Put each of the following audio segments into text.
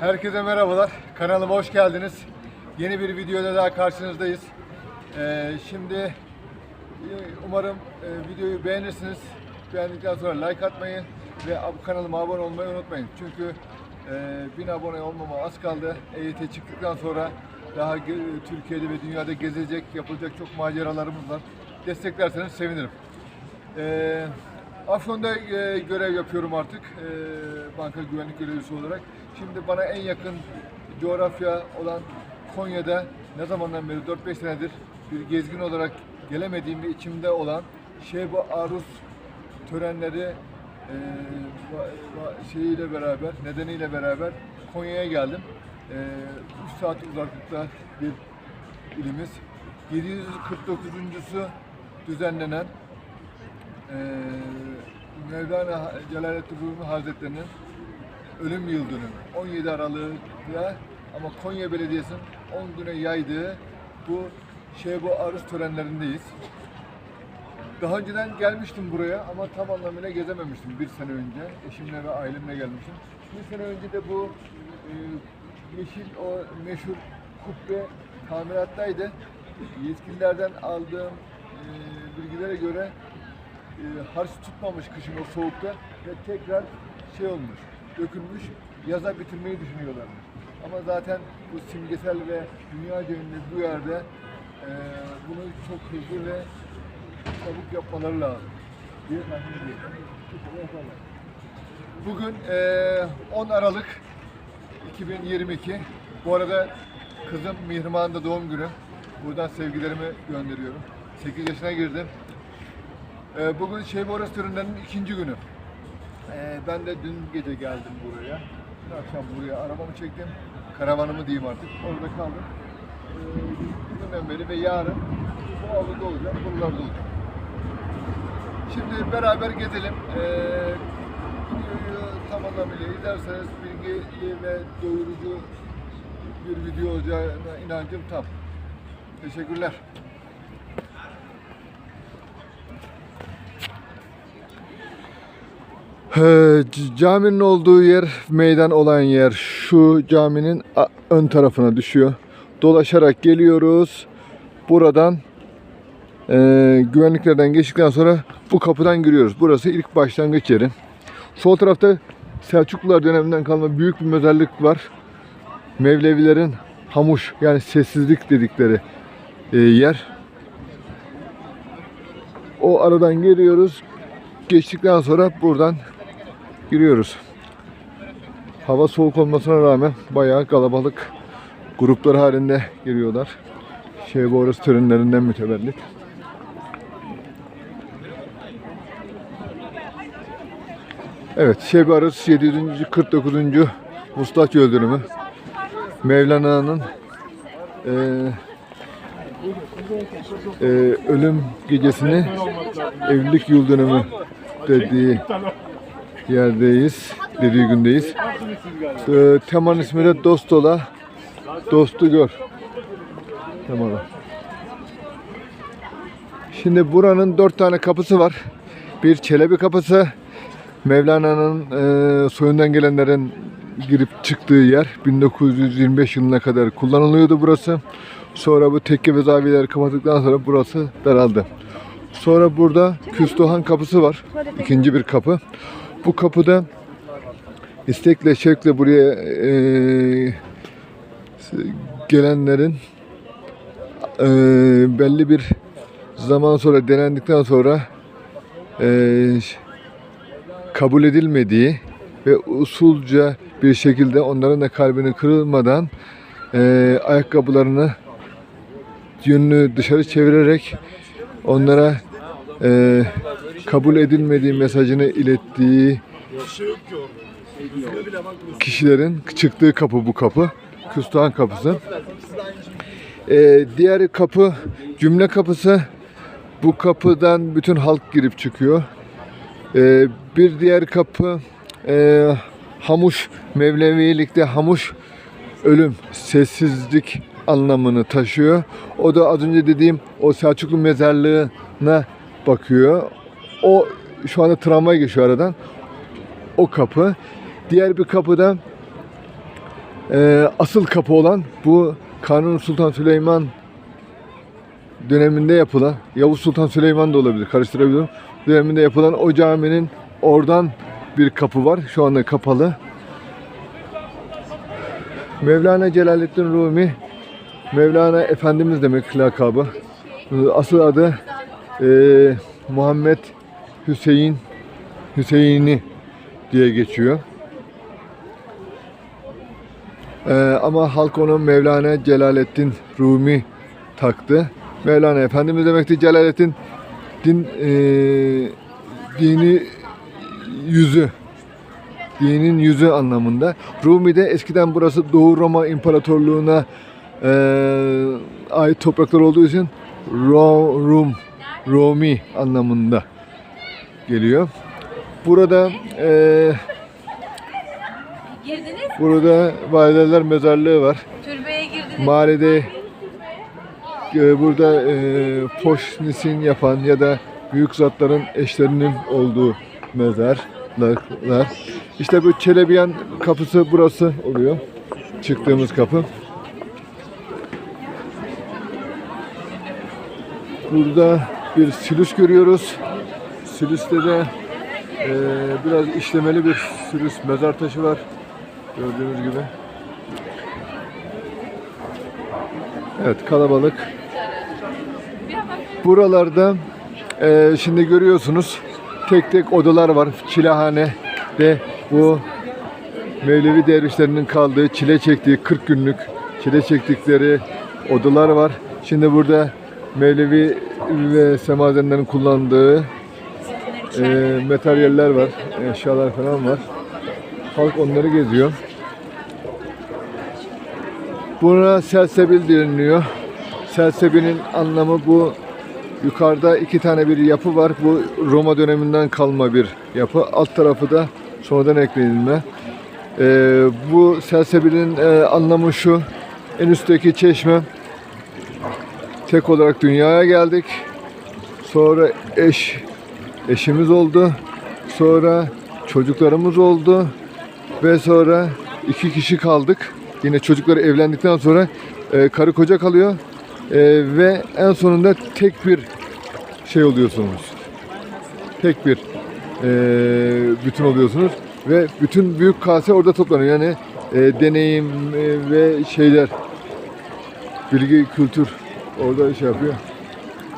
Herkese merhabalar. Kanalıma hoş geldiniz. Yeni bir videoda daha karşınızdayız. Ee, şimdi e, umarım e, videoyu beğenirsiniz. Beğendikten sonra like atmayı ve kanalıma abone olmayı unutmayın. Çünkü e, 1000 abone olmama az kaldı. EYT çıktıktan sonra daha Türkiye'de ve dünyada gezilecek, yapılacak çok maceralarımız var. Desteklerseniz sevinirim. Ee, Afyon'da e, görev yapıyorum artık e, banka güvenlik görevlisi olarak. Şimdi bana en yakın coğrafya olan Konya'da ne zamandan beri 4-5 senedir bir gezgin olarak gelemediğim ve içimde olan Şebu Arus törenleri e, şeyiyle beraber, nedeniyle beraber Konya'ya geldim. E, 3 saat uzaklıkta bir ilimiz. 749'uncusu düzenlenen eee Mevlana Celaleddin Rumi Hazretleri'nin ölüm yıl dönümü. 17 Aralık'ta ama Konya Belediyesi'nin 10 güne yaydığı bu Şebu Arus törenlerindeyiz. Daha önceden gelmiştim buraya ama tam anlamıyla gezememiştim bir sene önce. Eşimle ve ailemle gelmiştim. Bir sene önce de bu e, yeşil o meşhur kubbe tamirattaydı. Yetkililerden aldığım e, bilgilere göre e, harç tutmamış kışın o soğukta ve tekrar şey olmuş, dökülmüş, yaza bitirmeyi düşünüyorlarmış. Ama zaten bu simgesel ve dünya ünlü bu yerde e, bunu çok hızlı ve çabuk yapmaları lazım diye tahmin. Bugün e, 10 Aralık 2022. Bu arada kızım Mihrimah'ın da doğum günü. Buradan sevgilerimi gönderiyorum. 8 yaşına girdim. Ee, bugün Şeyh Boras törenlerinin ikinci günü. Ee, ben de dün gece geldim buraya. Dün akşam buraya arabamı çektim. Karavanımı diyeyim artık. Orada kaldım. Ee, bugünden beri ve yarın bu avluda olacağım, buralarda olacağım. Şimdi beraber gezelim. Ee, videoyu tam anlamıyla izlerseniz bilgili ve doyurucu bir video olacağına inancım tam. Teşekkürler. Caminin olduğu yer, meydan olan yer şu caminin ön tarafına düşüyor. Dolaşarak geliyoruz. Buradan e, güvenliklerden geçtikten sonra bu kapıdan giriyoruz. Burası ilk başlangıç yeri. Sol tarafta Selçuklular döneminden kalma büyük bir mezarlık var. Mevlevilerin hamuş yani sessizlik dedikleri e, yer. O aradan geliyoruz. Geçtikten sonra buradan giriyoruz. Hava soğuk olmasına rağmen bayağı kalabalık gruplar halinde giriyorlar. Şey bu orası törenlerinden mütevellit. Evet, Şebi Arus 749. Mustaç öldürümü. Mevlana'nın eee eee, ölüm gecesini evlilik yıl dönümü dediği yerdeyiz. Dediği gündeyiz. Eee temanın ismi de Dost Ola. Dostu gör. Temalı. Şimdi buranın dört tane kapısı var. Bir Çelebi kapısı. Mevlana'nın eee, soyundan gelenlerin girip çıktığı yer. 1925 yılına kadar kullanılıyordu burası. Sonra bu tekke ve zaviyeleri kapattıktan sonra burası daraldı. Sonra burada Küstohan kapısı var. İkinci bir kapı. Bu kapıda istekle şevkle buraya eee, gelenlerin eee, belli bir zaman sonra denendikten sonra eee, kabul edilmediği ve usulca bir şekilde onların da kalbini kırılmadan eee, ayakkabılarını yönünü dışarı çevirerek onlara eee, kabul edilmediği mesajını ilettiği kişilerin çıktığı kapı bu kapı. Küstahın kapısı. Eee, diğer kapı cümle kapısı. Bu kapıdan bütün halk girip çıkıyor. Eee, bir diğer kapı eee, Hamuş Mevlevilikte Hamuş ölüm, sessizlik anlamını taşıyor. O da az önce dediğim o Selçuklu mezarlığına bakıyor. O şu anda tramvay geçiyor aradan. O kapı. Diğer bir kapıda e, asıl kapı olan bu Kanuni Sultan Süleyman döneminde yapılan Yavuz Sultan Süleyman da olabilir karıştırabilirim. Döneminde yapılan o caminin oradan bir kapı var. Şu anda kapalı. Mevlana Celaleddin Rumi Mevlana Efendimiz demek lakabı. Asıl adı e, Muhammed Hüseyin Hüseyini diye geçiyor. E, ama halk onu Mevlana Celaleddin Rumi taktı. Mevlana Efendimiz demekti. Celaleddin din e, dini yüzü dinin yüzü anlamında. Rumi'de eskiden burası Doğu Roma İmparatorluğu'na e, ait topraklar olduğu için Ro, Rum, Romi anlamında geliyor. Burada e, Girdiniz, burada valideler mezarlığı var. türbeye girdiniz. Mahallede e, burada e, poşnisin yapan ya da büyük zatların eşlerinin olduğu mezarlar. İşte bu Çelebiyan kapısı burası oluyor. Çıktığımız kapı. Burada bir silüs görüyoruz. Silüste de e, biraz işlemeli bir silüs mezar taşı var. Gördüğünüz gibi. Evet kalabalık. Buralarda e, şimdi görüyorsunuz tek tek odalar var. Çilehane ve bu Mevlevi dervişlerinin kaldığı, çile çektiği 40 günlük çile çektikleri odalar var. Şimdi burada Mevlevi ve semazenlerin kullandığı e, materyaller var, eşyalar falan var. Halk onları geziyor. Buna selsebil deniliyor. Selsebilin anlamı bu yukarıda iki tane bir yapı var. Bu Roma döneminden kalma bir yapı. Alt tarafı da sonradan eklenilme. Ee, bu selsebilin e, anlamı şu. En üstteki çeşme tek olarak dünyaya geldik. Sonra eş eşimiz oldu. Sonra çocuklarımız oldu ve sonra iki kişi kaldık. Yine çocukları evlendikten sonra e, karı koca kalıyor E, ve en sonunda tek bir şey oluyorsunuz. Tek bir e, bütün oluyorsunuz ve bütün büyük kase orada toplanıyor. Yani e, deneyim e, ve şeyler, bilgi, kültür orada şey yapıyor.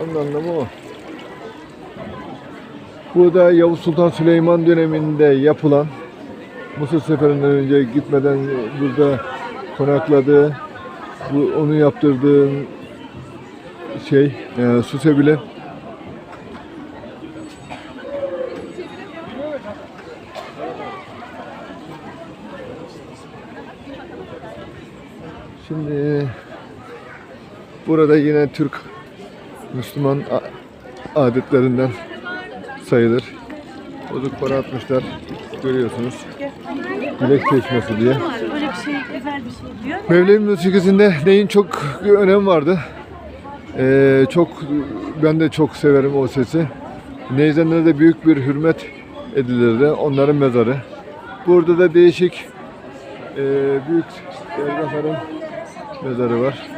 Onun anlamı o. Bu da Yavuz Sultan Süleyman döneminde yapılan Mısır seferinden önce gitmeden burada konakladığı, bu onu yaptırdığı şey e, Susebile. Şimdi burada yine Türk Müslüman adetlerinden sayılır. Bozuk para atmışlar. Görüyorsunuz. Dilek çeşmesi diye. Öyle bir. Mevlevi müzikasında neyin çok önem vardı. Ee, çok ben de çok severim o sesi. Neyzenlere de büyük bir hürmet edilirdi. Onların mezarı. Burada da değişik e, büyük dergahların mezarı var.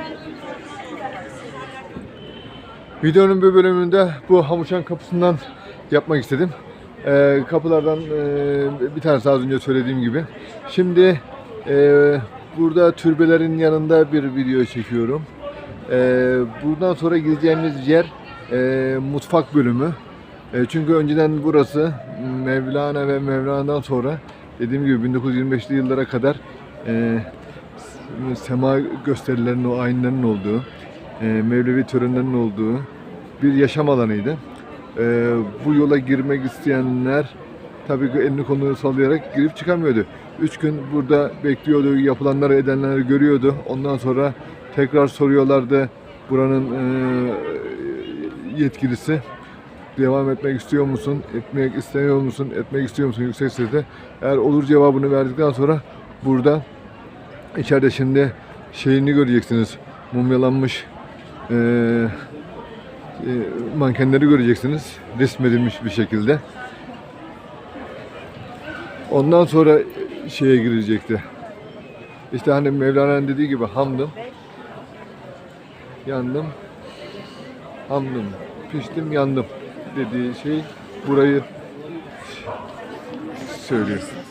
Videonun bir bölümünde bu Hamuşan kapısından yapmak istedim. Ee, kapılardan e, bir tanesi az önce söylediğim gibi. Şimdi e, burada türbelerin yanında bir video çekiyorum. E, buradan sonra gideceğimiz yer e, mutfak bölümü. E, çünkü önceden burası Mevlana ve Mevlana'dan sonra dediğim gibi 1925'li yıllara kadar e, sema gösterilerinin, o ayinlerin olduğu, e, Mevlevi törenlerinin olduğu bir yaşam alanıydı. E, bu yola girmek isteyenler tabii ki elini kolunu sallayarak girip çıkamıyordu. Üç gün burada bekliyordu, yapılanları edenleri görüyordu. Ondan sonra tekrar soruyorlardı buranın e, yetkilisi. Devam etmek istiyor musun? Etmek istemiyor musun? Etmek istiyor musun? Yüksek sesle. Eğer olur cevabını verdikten sonra burada içeride şimdi şeyini göreceksiniz. Mumyalanmış e, e, mankenleri göreceksiniz. Resmedilmiş bir şekilde. Ondan sonra şeye girecekti. İşte hani Mevlana'nın dediği gibi hamdım. Yandım. Hamdım. Piştim yandım dediği şey burayı söylüyor.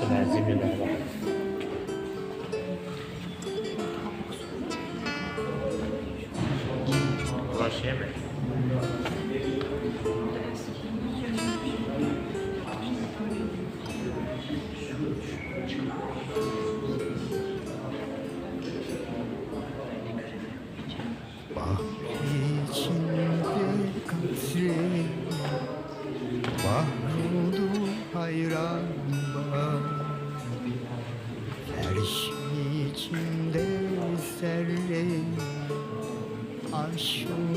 Biraz kitapsı malzemeler var. Ulaşıyor sure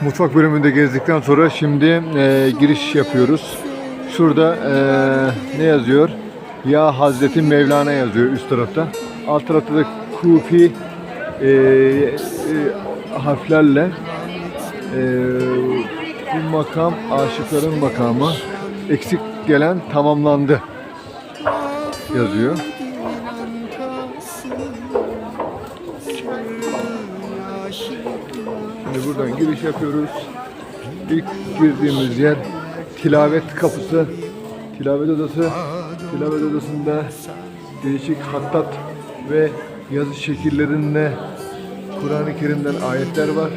Mutfak bölümünde gezdikten sonra şimdi e, giriş yapıyoruz. Şurada e, ne yazıyor? Ya Hazreti Mevlana yazıyor üst tarafta. Alt tarafta da Kufi e, e, harflerle e, bu makam aşıkların makamı eksik gelen tamamlandı yazıyor. Şimdi buradan giriş yapıyoruz. İlk girdiğimiz yer tilavet kapısı, tilavet odası. Tilavet odasında değişik hattat ve yazı şekillerinde Kur'an-ı Kerim'den ayetler var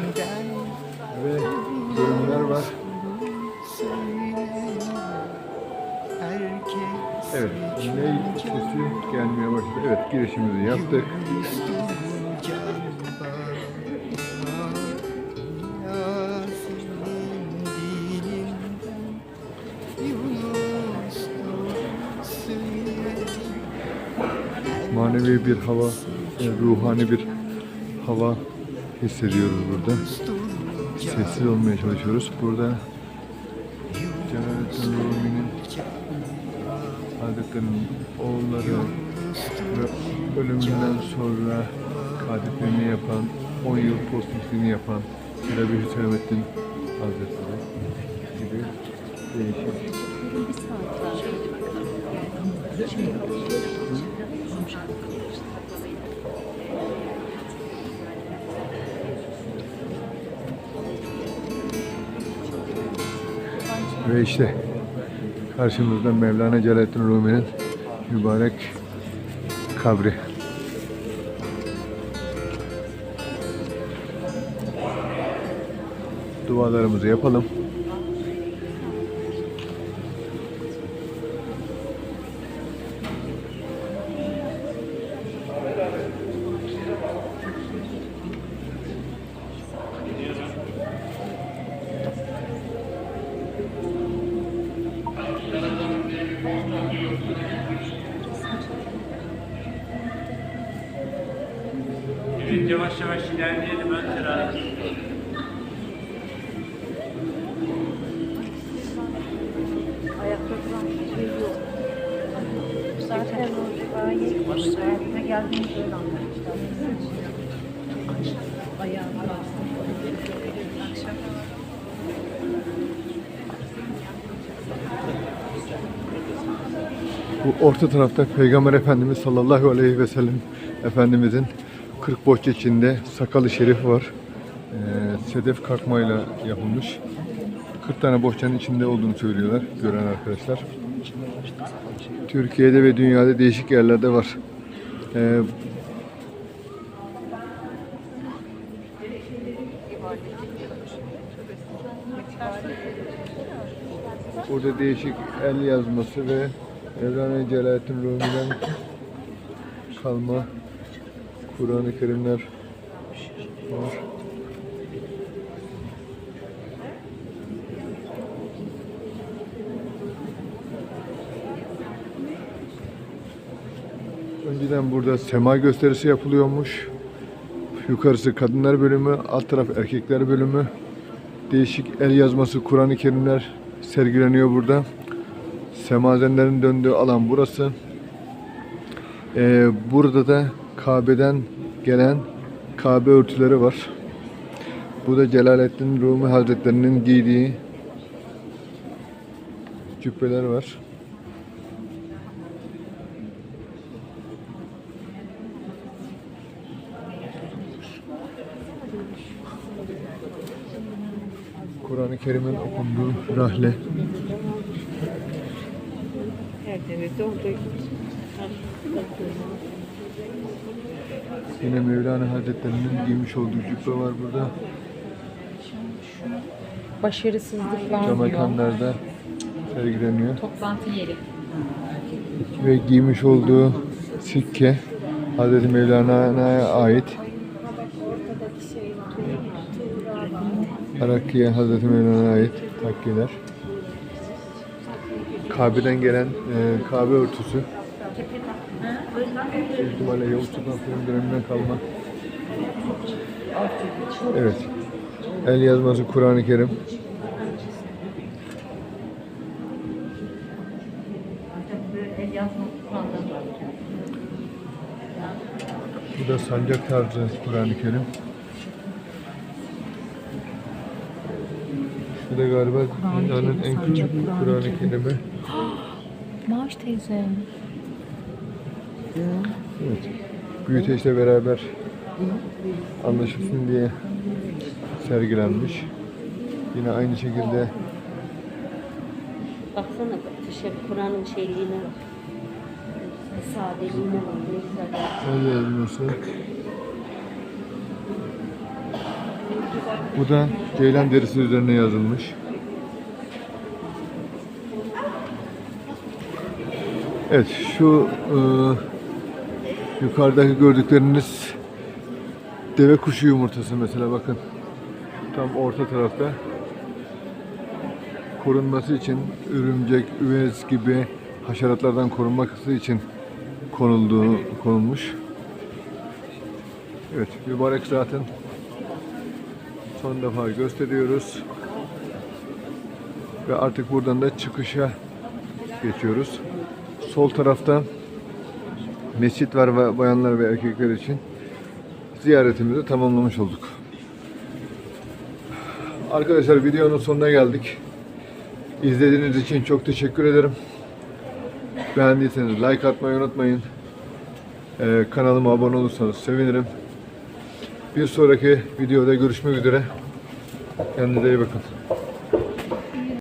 sesi gelmeye başladı. Evet, girişimizi yaptık. Manevi bir hava, ruhani bir hava hissediyoruz burada. Sessiz olmaya çalışıyoruz. Burada Hazretleri'nin oğulları ve ölümünden sonra katiplerini yapan, 10 yıl postlikliğini yapan Çelebi Hüseyin Hazretleri gibi değişik. Ve işte karşımızda Mevlana Celaleddin Rumi'nin mübarek kabri. Dualarımızı yapalım. Yavaş ilerleyelim ön tarafa. Ayakta duran bir şey yok. Zaten o Akşam Bu orta tarafta Peygamber Efendimiz sallallahu aleyhi ve sellem Efendimizin 40 bohça içinde sakalı şerifi var. Ee, sedef kalkmayla yapılmış. 40 tane bohçanın içinde olduğunu söylüyorlar gören arkadaşlar. Türkiye'de ve dünyada değişik yerlerde var. Ee, Burada değişik el yazması ve Mevlana Celaleddin Rumi'den kalma Kur'an-ı Kerimler var. Önceden burada sema gösterisi yapılıyormuş. Yukarısı kadınlar bölümü, alt taraf erkekler bölümü. Değişik el yazması Kur'an-ı Kerimler sergileniyor burada. Semazenlerin döndüğü alan burası. Ee, burada da Kabe'den gelen Kabe örtüleri var. Bu da Celaleddin Rumi Hazretlerinin giydiği cübbeler var. Kur'an-ı Kerim'in okunduğu rahle. Her devirde olduğu gibi. Yine Mevlana Hazretleri'nin giymiş olduğu cübbe var burada. Başarısızlıklar Cam diyor. mekanlarda sergileniyor. Toplantı yeri. Ve giymiş olduğu sikke Hazreti Mevlana'ya ait. Harakkiye Hazreti Mevlana'ya ait takkiler. Kabe'den gelen e, Kabe örtüsü. Büyük ihtimalle Yavuz Sultan Selim döneminden kalma. Evet. El yazması Kur'an-ı Kerim. Bu da sancak tarzı Kur'an-ı Kerim. Bu da galiba dünyanın en küçük Kur'an-ı Kerim'i. Maaş teyze. Evet. Büyüteçle beraber anlaşılsın diye sergilenmiş. Yine aynı şekilde Baksana bak dışarı Kur'an'ın şeyliğine bak. Sadeliğine bak ne güzel. el yazması. Bu da ceylan derisi üzerine yazılmış. Evet şu e, yukarıdaki gördükleriniz deve kuşu yumurtası mesela bakın. Tam orta tarafta korunması için örümcek, üvez gibi haşeratlardan korunması için konulduğu konulmuş. Evet, mübarek zaten son defa gösteriyoruz. Ve artık buradan da çıkışa geçiyoruz. Sol tarafta mescit var bayanlar ve erkekler için ziyaretimizi tamamlamış olduk. Arkadaşlar videonun sonuna geldik. İzlediğiniz için çok teşekkür ederim. Beğendiyseniz like atmayı unutmayın. Ee, kanalıma abone olursanız sevinirim. Bir sonraki videoda görüşmek üzere. Kendinize iyi bakın.